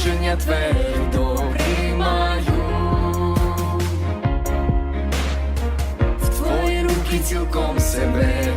рішення твердо приймаю. В твої руки цілком себе.